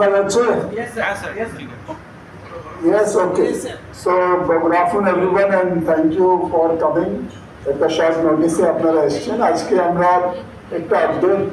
শোনা যাচ্ছে হ্যাঁ স্যার ঠিক আছে Yes, okay. So, good afternoon everyone and thank you for coming. একটা শর্ট নোটিসে আপনারা এসেছেন আজকে আমরা একটা আপডেট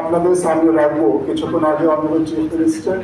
আপনাদের সামনে রাখব কিছুক্ষণ আগে অনারেবল চিফ মিনিস্টার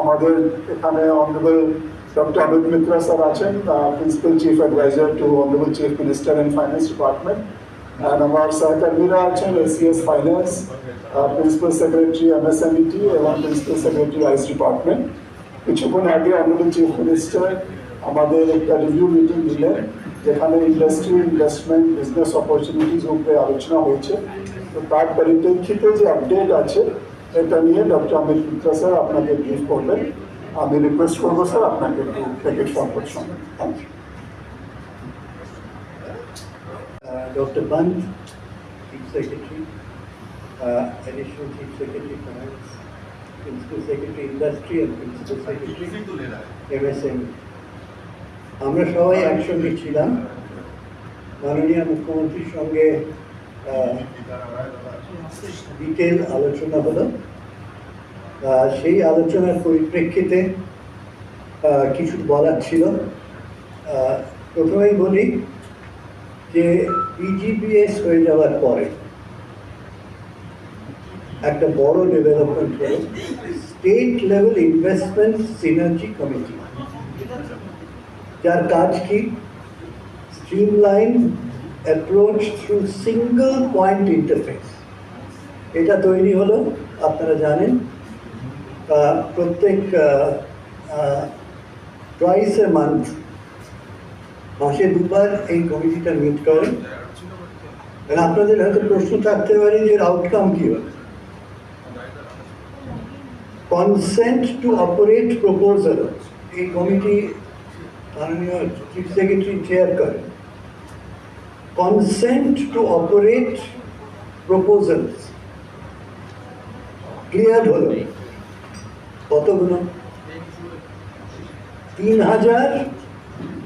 আমাদের এখানে honourable doctor Amit Mitra sir আছেন principal chief adviser to honourable chief minister and finance department and আমার সহকর্মীরা আছেন ACS finance principal secretary MSMET এবং প্রিন্সিপাল সেক্রেটারি আইস ডিপার্টমেন্ট কিছুক্ষণ আগে অনারেবল চিফ মিনিস্টার আমাদের একটা রিভিউ মিটিং দিলেন যেখানে ইন্ডাস্ট্রি ইনভেস্টমেন্ট বিজনেস অপরচুনিটিজ উপরে আলোচনা হয়েছে। তো তার পরিপ্রেক্ষিতে যে আপডেট আছে এটা নিয়ে ডক্টর অমিত মিত্রা স্যার আপনাকে ব্রিফ করবেন। আমি রিকোয়েস্ট করব স্যার আপনাকে একটু প্যাকেট ফরওয়ার্ড সঙ্গে thank you. Band, Chief Secretary, uh, Additional Chief Secretary Finance, Principal Secretary Industry and Principal Secretary MSME. আমরা সবাই একসঙ্গে ছিলাম মাননীয় মুখ্যমন্ত্রীর সঙ্গে ডিটেল আলোচনা হলো সেই আলোচনার পরিপ্রেক্ষিতে কিছু বলার ছিল প্রথমেই বলি যে বিজিবিএস হয়ে যাওয়ার পরে একটা বড় ডেভেলপমেন্ট হলো state level investment synergy committee যার কাজ কি? Streamline approach through single point interface এটা তৈরি হলো, আপনারা জানেন প্রত্যেক ট্রাইস এ মান্থ মাসে দুবার এই কমিটিটা মিট করে। আপনাদের হয়তো প্রশ্ন থাকতে পারে যে আউটকাম কি হবে। কনসেন্ট টু অপারেট প্রপোজাল এই কমিটি মাননীয় চিফ সেক্রেটারি চেয়ার করে। Consent to operate proposals clear হলো। কতগুলো? তিন হাজার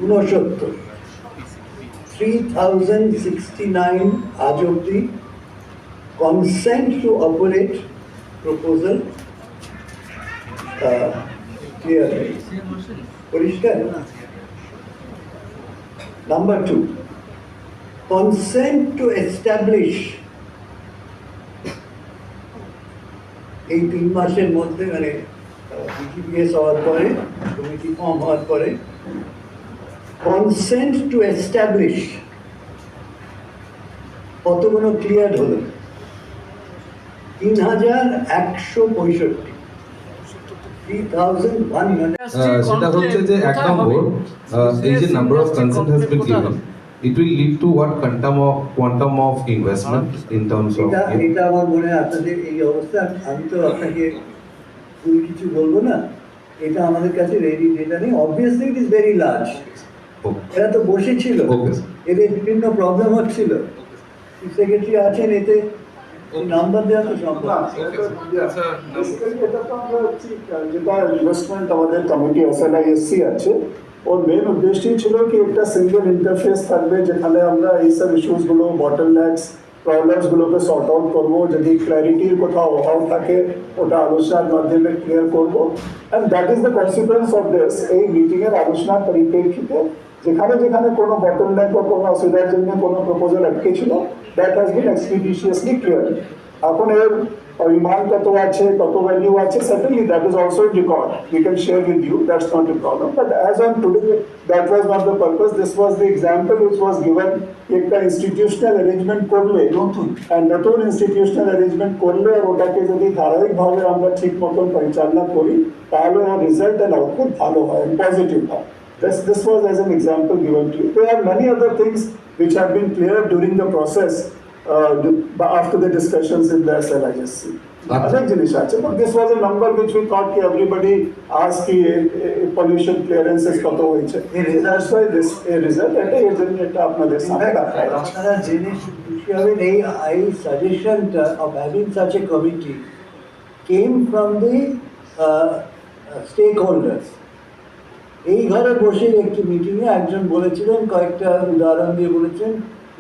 ঊনসত্তর থ্রি থাউজেন্ড সিক্সটি নাইন আজ অব্দি consent to operate proposal clear পরিষ্কার? Number two consent to establish এই তিন মাসের মধ্যে মানে বিজিবিএস হওয়ার পরে, কমিটি ফর্ম হওয়ার পরে কনসেন্ট টু এস্টাবলিশ কতগুলো ক্লিয়ার হলো? তিন হাজার একশো পঁয়ষট্টি থ্রি থাউজেন্ড ওয়ান আহ, সেটা হচ্ছে যে এক নম্বর এই যে number of consent has been given it will lead to what quantum of quantum of investment in terms of এটা আমার মনে আপনাদের এই অবস্থা আমি তো আপনাকে ফুল কিছু বলব না। এটা আমাদের কাছে রেডি ডেটা নেই। Obviously it is very large এরা তো বসেছিল. এদের বিভিন্ন প্রবলেম হচ্ছিল। সেক্রেটারি আছেন এতে। নাম্বার দেওয়া তো সম্ভব। না, না। এটা- তো আমরা যেটা ইনভেস্টমেন্ট আমাদের কমিটি এসএলআইএসসি আছে ওর মেন উদ্দেশ্যই ছিল কি একটা সিঙ্গেল ইন্টারফেস থাকবে যেখানে আমরা এইসব ইস্যুসগুলো বটল ল্যাক্স প্রবলেমসগুলোকে সর্ট আউট করব যদি ক্ল্যারিটির কোথাও অভাব থাকে ওটা আলোচনার মাধ্যমে ক্লিয়ার করব। And that is the consequence of this এই মিটিংয়ের আলোচনার পরিপ্রেক্ষিতে যেখানে যেখানে কোনো বটল ল্যাক বা কোনো অসুবিধার জন্য কোনো প্রপোজাল আটকে ছিল That has been expeditiously clear এখন এর পরিমাণ কত আছে কত ভ্যালু আছে certainly that is also in record we can share with you that's not a problem but as on today that was not the purpose this was the example which was given একটা institutional arrangement করলে নতুন and নতুন institutional arrangement করলে আর ওটাকে যদি ধারাবাহিকভাবে আমরা ঠিক মতন পরিচালনা করি তাহলে ওর রেজাল্ট and আউটপুট ভালো হয় পজিটিভ হয় This, this was as an example given to you. There are many other things which have been cleared during the process uh, after the discussions in the SLISC. This was a number which we thought ki everybody asked ki eh, eh, pollution clearances kato hoy che. That's why this a result and a result I suggestion uh, of having such a committee came from the uh, uh stakeholders. এই ঘরে বসে একটি মিটিংয়ে একজন বলেছিলেন কয়েকটা উদাহরণ দিয়ে বলেছেন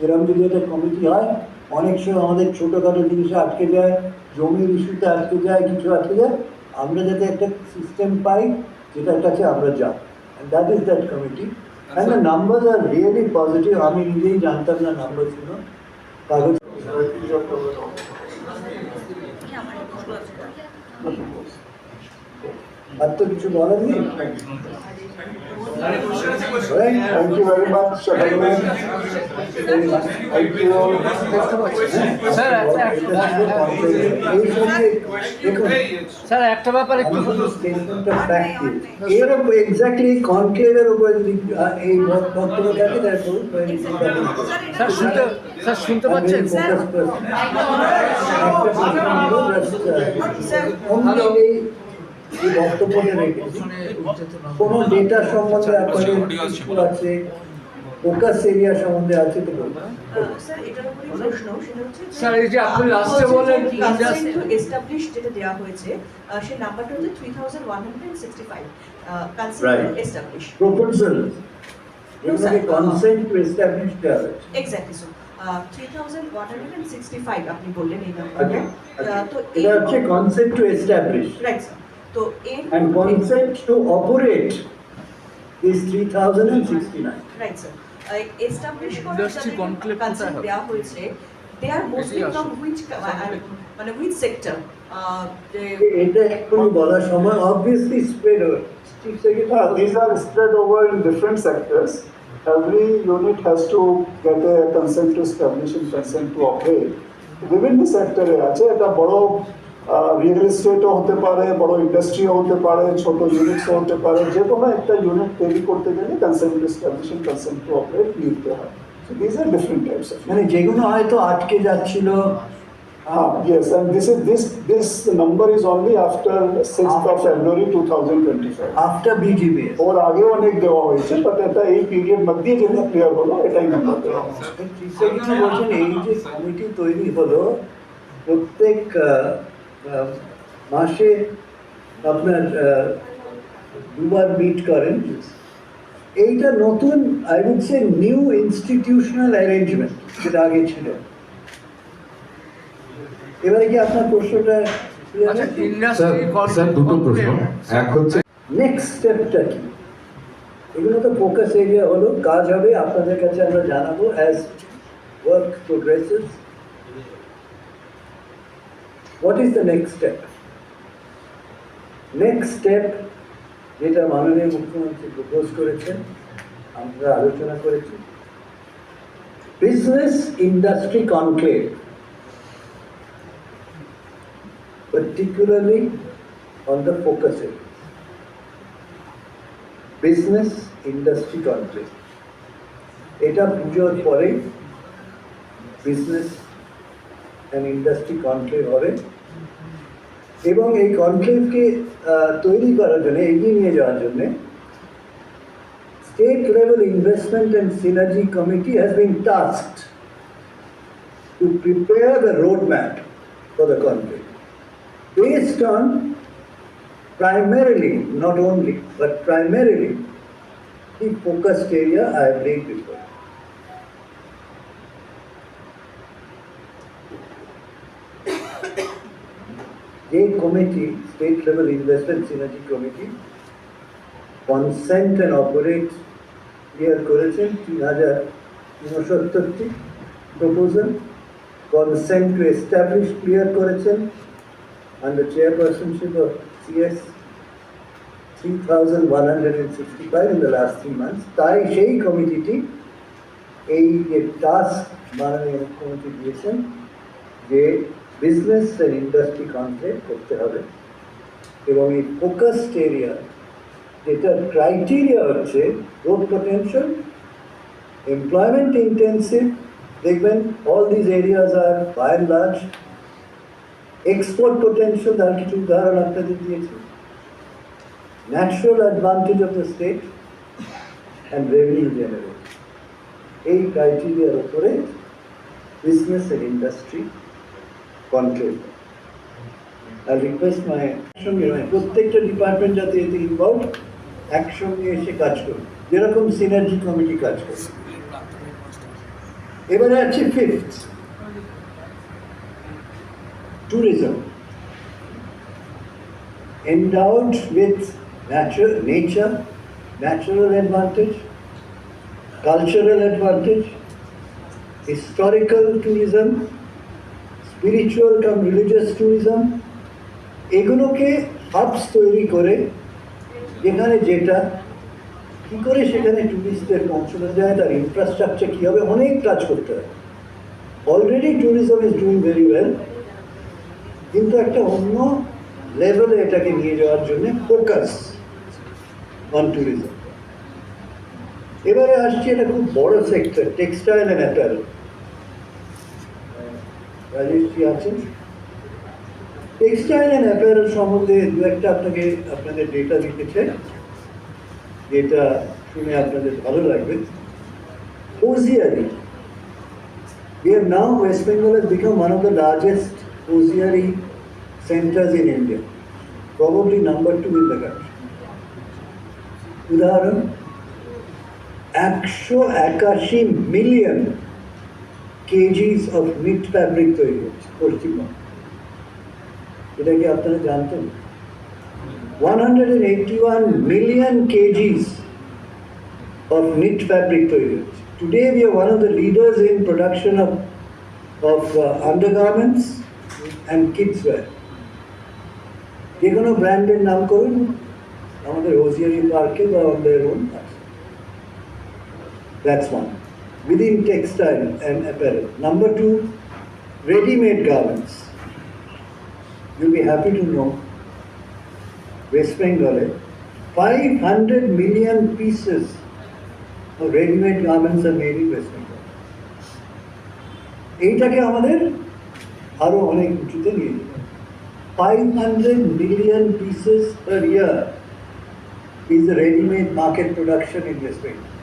এরকম যদি একটা কমিটি হয় অনেক সময় আমাদের ছোটোখাটো জিনিসে আটকে যায় জমির ইস্যুতে আটকে যায় কিছু আটকে যায় আমরা যাতে একটা সিস্টেম পাই যেটার কাছে আমরা যাই। That is that committee and the numbers are really positive আমি নিজেই জানতাম না নাম্বার ছিল। কাগজ আর তো কিছু বলার নেই? Thank you very much sir একটা ব্যাপার একটু এর এক্স্যাক্টলি কনক্লেভের উপরে যদি এই বক্তব্য থাকে স্যার শুনতে স্যার শুনতে পাচ্ছেন? এই বক্তব্যটা রেখেছি কোনো ডেটা সম্বন্ধে আপনাদের কিছু আছে? ফোকাস এরিয়া সম্বন্ধে আছে তো বলুন। স্যার এই যে আপনি এ বললেন এস্টাবলিশ যেটা দেওয়া হয়েছে সেই নাম্বারটা হচ্ছে three thousand one hundred sixty five establish proposal consent to establish দেওয়া হয়েছে। এক্স্যাক্টলি আপনি বললেন এই নাম্বারটা আচ্ছা তো এটা হচ্ছে consent to establish right sir তো এর and consent to operate is three thousand and sixty-nine. Right sir establish Industry conclave কোথায় কনসেপ্ট হবে? দেওয়া হয়েছে দে আর মোস্টলি এটাই ফ্রম আসল। হুইচ মানে হুইচ সেক্টর এটা এক্ষুনি বলার সময় obviously spread over. Chief Secretary, Yeah, these are spread over in different sectors. Every unit has to get a consent to establish and consent to operate. বিভিন্ন সেক্টরে আছে এটা বড় রিয়েল এস্টেটও হতে পারে বড় ইন্ডাস্ট্রিও হতে পারে ছোট ইউনিটসও হতে পারে যে কোনো একটা ইউনিট তৈরি করতে গেলে consent to establish and consent to operate নিতে হয় So these are different types of. মানে যেগুলো হয়তো আটকে যাচ্ছিল Ah, yes, and this is, this, this number is only after sixth of February two thousand twenty-five. after BGBS. ওর আগেও অনেক দেওয়া হয়েছে বাট এটা এই পিরিয়ড মধ্যে যেটা ক্লিয়ার হলো এটাই নাম্বার দেওয়া হয়েছে Chief Secretary বলছেন এই যে কমিটি তৈরি হলো প্রত্যেক আহ, আহ, মাসে আপনার দুবার মিট করেন। এইটা নতুন I would say new institutional arrangement যেটা আগে ছিল। এবারে কি আপনার প্রশ্নটা আচ্ছা স্যার ইন্ডাস্ট্রি স্যার দুটো প্রশ্ন। এক হচ্ছে নেক্সট স্টেপটা কি? এগুলো তো ফোকাস এরিয়া হলো। কাজ হবে আপনাদের কাছে আমরা জানাব as work progresses what is the next step next step যেটা মাননীয় মুখ্যমন্ত্রী প্রপোজ করেছেন, আমরা আলোচনা করেছি business industry conclave particularly on the focus. Business industry conclave এটা পুজোর পরে বিজনেস অ্যান্ড ইন্ডাস্ট্রি কনক্লেভ হবে এবং এই কনক্লেভকে তৈরি করার জন্য এগিয়ে নিয়ে যাওয়ার জন্য state level investment and synergy committee has been tasked to prepare the road map for the conclave based on primarily, not only, but primarily the focused area I have laid before. যে committee state level investment synergy committee consent and operate clear করেছেন তিন হাজার ঊনসত্তরটি proposal consent to establish clear করেছেন under chairpersonship of CS 3,165 in the last three months. তাই সেই কমিটিটি এই যে task মাননীয় মুখ্যমন্ত্রী দিয়েছেন যে বিজনেস অ্যান্ড ইন্ডাস্ট্রি কনসেপ্ট করতে হবে। এবং এই ফোকাসড এরিয়া যেটার ক্রাইটেরিয়া হচ্ছে গ্রোথ পোটেনশিয়াল এমপ্লয়মেন্ট ইন্টেন্সিভ দেখবেন all this areas are by and large export potential তার কিছু উদাহরণ আপনাদের দিয়েছি। Natural advantage of the state and revenue generate এই ক্রাইটেরিয়ার উপরে business and industry control are request my একসঙ্গে মানে প্রত্যেকটা ডিপার্টমেন্ট যাতে এতে ইনভলভ একসঙ্গে এসে কাজ করুন যেরকম সিনার্জি কমিটি কাজ করবে এবারে আছে fifth tourism endowed with natural nature, natural advantage, cultural advantage, historical tourism, spiritual come religious tourism এগুলোকে হাবস তৈরি করে যেখানে যেটা, কী করে সেখানে ট্যুরিস্টদের পৌঁছানো যায়, তার ইনফ্রাস্ট্রাকচার কী হবে অনেক কাজ করতে হয়। Already tourism is doing very well কিন্তু একটা অন্য লেভেলে এটাকে নিয়ে যাওয়ার জন্য ফোকাস অন ট্যুরিজম এবারে আসছি এটা খুব বড় sector textile and apparel valid কি অ্যান্ড অ্যাপারেল সম্বন্ধে একটা আপনাকে আপনাদের ডেটা দিতেছে ডেটা শুনে আপনাদের ভালো লাগবে। হোজিয়ারি ইয়ে now West Bengal as become of the largest hosiery centres in India probably number two in the উদাহরণ, একশো একাশি million kgs of knit fabric তৈরি হচ্ছে পশ্চিমবঙ্গ এটা কি আপনারা জানতেন one hundred and eighty one million kgs of knit fabric তৈরি হচ্ছে Today we are one of the leaders in production of, of uh, undergarments and kids wear. যে কোনো ব্র্যান্ডের নাম করুন আমাদের হোজিয়ারি পার্কে বা আমাদের own That's one. Within textile and apparel. Number two, ready-made garments. You'll be happy to know West Bengal, 500 million pieces of ready-made garments are made in West Bengal. এইটাকে আমাদের আরো অনেক উঁচুতে নিয়ে যেতে five hundred million pieces per year is the readymade market production in West Bengal